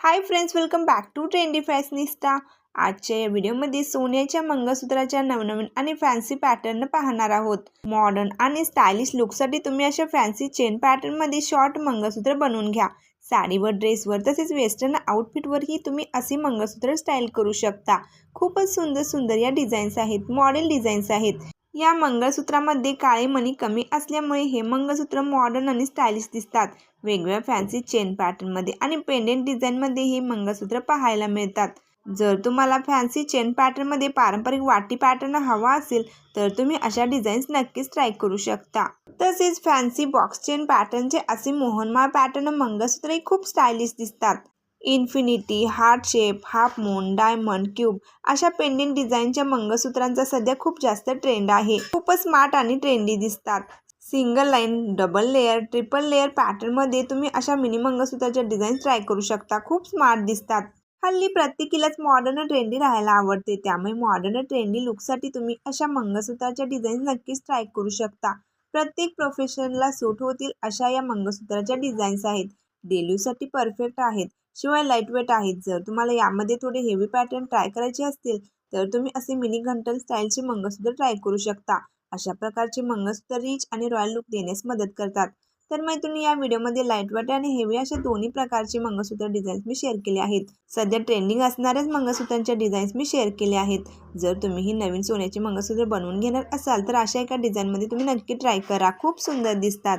Hi friends welcome back to trendy fashionista आजच्या या व्हिडिओमध्ये सोन्याच्या मंगळसूत्राच्या नवनवीन आणि फॅन्सी पॅटर्न पाहणार आहोत. मॉडर्न आणि स्टायलिश लुकसाठी तुम्ही अशा फॅन्सी चेन पॅटर्नमध्ये शॉर्ट मंगळसूत्र बनवून घ्या. साडीवर ड्रेसवर तसेच वेस्टर्न आउटफिटवरही तुम्ही असे मंगळसूत्र स्टाईल करू शकता. खूपच सुंदर सुंदर या डिझाईन्स आहेत मॉडेल डिझाईन्स आहेत. या मंगळसूत्रामध्ये काळे मणी कमी असल्यामुळे हे मंगळसूत्र मॉडर्न आणि स्टायलिश दिसतात. वेगवेगळ्या फॅन्सी चेन पॅटर्नमध्ये आणि पेंडेंट डिझाईनमध्ये हे मंगळसूत्र पाहायला मिळतात. जर तुम्हाला फॅन्सी चेन पॅटर्नमध्ये पारंपरिक वाटी पॅटर्न हवा असेल तर तुम्ही अशा डिझाईन्स नक्कीच ट्राय करू शकता. तसेच फॅन्सी बॉक्स चेन पॅटर्नचे असे मोहनमाळ पॅटर्न मंगळसूत्रही खूप स्टायलिश दिसतात. Infinity heart shape half moon diamond cube अशा पेंडेंट डिझाईनच्या मंगळसूत्रांचा सध्या खूप जास्त ट्रेंड आहे. खूपच स्मार्ट आणि ट्रेंडी दिसतात. Single line double layer triple layer पॅटर्नमध्ये तुम्ही अशा मिनी मंगळसूत्राच्या डिझाईन्स ट्राय करू शकता. खूप स्मार्ट दिसतात. हल्ली प्रत्येकीलाच मॉडर्न ट्रेंडी राहायला आवडते. त्यामुळे मॉडर्न ट्रेंडी लुकसाठी तुम्ही अशा मंगळसूत्राच्या डिझाईन्स नक्कीच ट्राय करू शकता. प्रत्येक प्रोफेशनला सूट होतील अशा या मंगळसूत्राच्या डिझाईन्स आहेत. डेलीसाठी परफेक्ट आहेत. शिवाय लाईटवेट आहेत जर. तुम्हाला यामध्ये थोडे हेवी पॅटर्न ट्राय करायचे असतील तर तुम्ही असे मिनी घंटल स्टाईलचे मंगळसूत्र ट्राय करू शकता. अशा प्रकारचे मंगळसूत्र रिच आणि रॉयल लुक देण्यास मदत करतात. तर मैत्रिणी या व्हिडिओमध्ये लाईटवेट आणि हेवी अशा दोन्ही प्रकारचे मंगळसूत्र डिझाईन्स मी शेअर केले आहेत. सध्या ट्रेंडिंग असणाऱ्याच मंगळसूत्रांच्या डिझाईन्स मी शेअर केले आहेत. जर तुम्ही ही नवीन सोन्याचे मंगळसूत्र बनवून घेणार असाल तर अशा एका डिझाईनमध्ये तुम्ही नक्की ट्राय करा. खूप सुंदर दिसतात.